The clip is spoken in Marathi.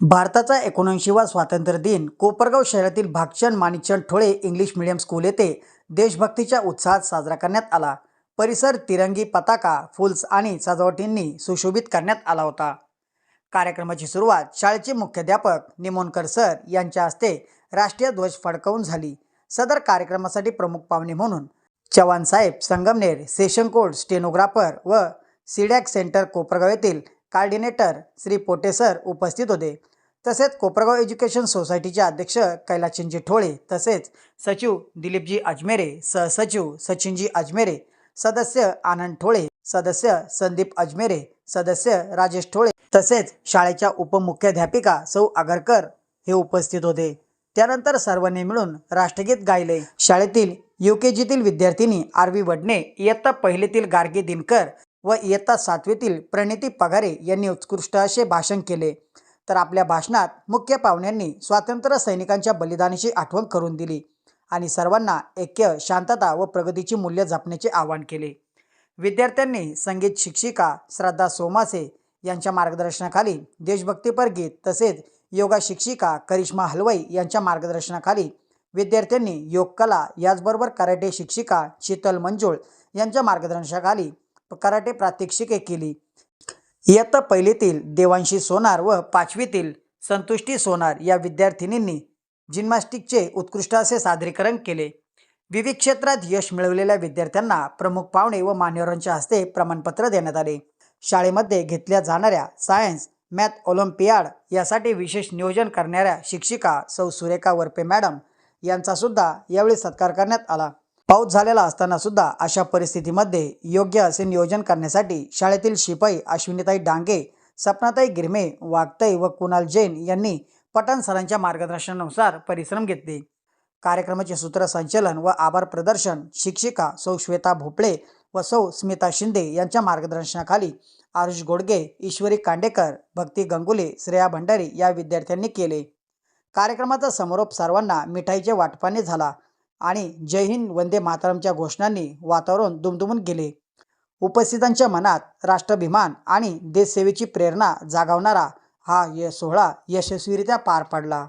भारताचा एकोणऐंशीवा स्वातंत्र्य दिन कोपरगाव शहरातील Bhagchand Manikchand Thole English medium school येथे देशभक्तीच्या उत्साहात साजरा करण्यात आला. परिसर तिरंगी पताका फुल्स आणि सजावटींनी सुशोभित करण्यात आला होता. कार्यक्रमाची सुरुवात शाळेचे मुख्याध्यापक निमोनकर सर यांच्या हस्ते राष्ट्रीय ध्वज फडकवून झाली. सदर कार्यक्रमासाठी प्रमुख पाहुणे म्हणून चव्हाण साहेब संगमनेर सेशन कोड स्टेनोग्राफर व सिडॅक सेंटर कोपरगाव येथील कार्डिनेटर श्री पोटे सर उपस्थित होते. तसेच कोपरगाव एज्युकेशन सोसायटीचे अध्यक्ष कैलासचंदजी ठोळे तसेच सचिव दिलीपजी अजमेरे सहसचिव सचिनजी अजमेरे सदस्य आनंद ठोळे सदस्य संदीप अजमेरे सदस्य राजेश ठोळे तसेच शाळेच्या उपमुख्याध्यापिका सौ आगरकर हे उपस्थित होते. त्यानंतर सर्वांनी मिळून राष्ट्रगीत गायले. शाळेतील यू के जीतील विद्यार्थिनी आर व्ही वडणे इयत्ता पहिलीतील गार्गी दिनकर व इयत्ता सातवीतील प्रणिती पगारे यांनी उत्कृष्ट असे भाषण केले. तर आपल्या भाषणात मुख्य पाहुण्यांनी स्वातंत्र्य सैनिकांच्या बलिदानाची आठवण करून दिली आणि सर्वांना ऐक्य शांतता व प्रगतीची मूल्य जपण्याचे आवाहन केले. विद्यार्थ्यांनी संगीत शिक्षिका श्रद्धा सोमासे यांच्या मार्गदर्शनाखाली देशभक्तीपर गीत तसेच योगा शिक्षिका करिश्मा हलवाई यांच्या मार्गदर्शनाखाली विद्यार्थ्यांनी योग कला याचबरोबर कराटे शिक्षिका शीतल मंजुळ यांच्या मार्गदर्शनाखाली कराटे प्रात्यक्षिके केली. इयत्ता पहिलीतील देवांशी सोनार व पाचवीतील संतुष्टी सोनार या विद्यार्थिनींनी जिम्नॅस्टिकचे उत्कृष्ट असे सादरीकरण केले. विविध क्षेत्रात यश मिळवलेल्या विद्यार्थ्यांना प्रमुख पाहुणे व मान्यवरांच्या हस्ते प्रमाणपत्र देण्यात आले. शाळेमध्ये घेतल्या जाणाऱ्या सायन्स मॅथ ऑलिम्पियाड यासाठी विशेष नियोजन करणाऱ्या शिक्षिका सौ सुरेखा वरपे मॅडम यांचा सुद्धा यावेळी सत्कार करण्यात आला. पाऊस झालेला असताना सुद्धा अशा परिस्थितीमध्ये योग्य असे नियोजन करण्यासाठी शाळेतील शिपाई अश्विनीताई डांगे सपनाताई गिरमे वागताई व कुणाल जैन यांनी पठाण सरांच्या मार्गदर्शनानुसार परिश्रम घेतले. कार्यक्रमाचे सूत्रसंचलन व आभार प्रदर्शन शिक्षिका सौ श्वेता भोपळे व सौ स्मिता शिंदे यांच्या मार्गदर्शनाखाली आरुष गोडगे ईश्वरी कांडेकर भक्ती गंगुले श्रेया भंडारी या विद्यार्थ्यांनी केले. कार्यक्रमाचा समारोप सर्वांना मिठाईच्या वाटपाने झाला. आणि जय हिंद वंदे मातरमच्या घोषणांनी वातावरण दुमदुमून गेले. उपस्थितांच्या मनात राष्ट्राभिमान आणि देशसेवेची प्रेरणा जागवणारा हा य सोहळा यशस्वीरित्या पार पडला.